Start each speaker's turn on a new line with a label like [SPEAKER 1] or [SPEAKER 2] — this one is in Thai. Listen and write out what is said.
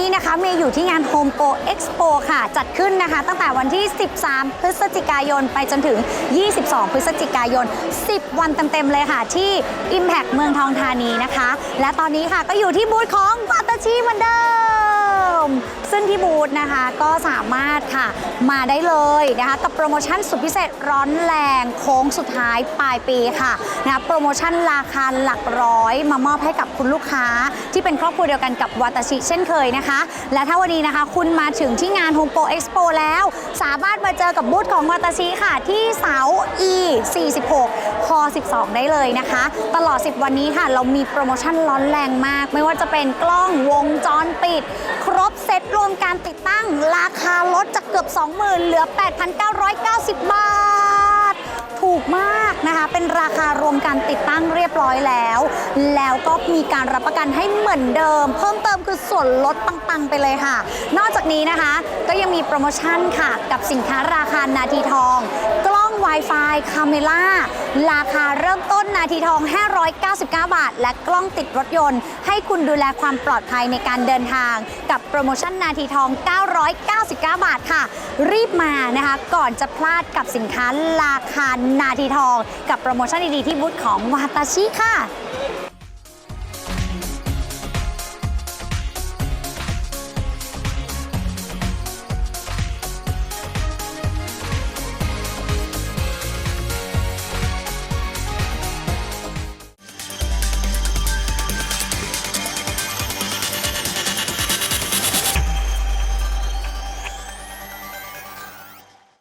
[SPEAKER 1] นี้นะคะเมย์อยู่ที่งาน Home Go Expo ค่ะ จัดขึ้นนะคะ ตั้งแต่วันที่ 13 พฤศจิกายน ไปจนถึง 22 พฤศจิกายน 10 วันเต็มๆเลยค่ะ ที่ Impact เมืองทองธานีนะคะ และตอนนี้ค่ะก็อยู่ที่บูธของวัตชีเหมือนเดิม ซึ่งที่บูธนะคะก็สามารถค่ะมาได้เลยนะคะกับโปรโมชั่นสุดพิเศษร้อนแรงโค้งสุดท้ายปลายปีค่ะนะะโปรโมชั่นราคาหลักร้อย มามอบให้กับคุณลูกค้า ที่เป็นครอบครัวเดียวกันกับวัตชิเช่นเคยนะคะ และถ้าวันนี้นะคะคุณมาถึงที่งาน Home Pro Expo แล้ว สามารถมาเจอกับบูธของวัตชิค่ะ ที่เสา E 46คอ12 ได้เลยนะคะ ตลอด 10 วันนี้ค่ะ เรามีโปรโมชั่นร้อนแรงมาก ไม่ว่าจะเป็นกล้องวงจรปิด ครบเซต การติดตั้งราคาลดจากเกือบ 20,000 เหลือ 8,990 บาท ถูกมากนะคะ เป็นราคารวมการติดตั้งเรียบร้อยแล้ว แล้วก็มีการรับประกันให้เหมือนเดิม เพิ่มเติมคือส่วนลดปังๆไปเลยค่ะ นอกจากนี้นะคะ ก็ยังมีโปรโมชั่นค่ะ กับสินค้าราคานาทีทองกล้อง Wi-Fi คาเมล่าราคาเริ่มต้นนาทีทอง 599 บาท และกล้องติดรถยนต์ ให้คุณดูแลความปลอดภัยในการเดินทาง กับโปรโมชั่นนาทีทอง 999 บาทค่ะ รีบมานะคะ ก่อนจะพลาดกับสินค้าราคานาทีทอง กับโปรโมชั่นดีๆที่บูธของวาตาชิค่ะ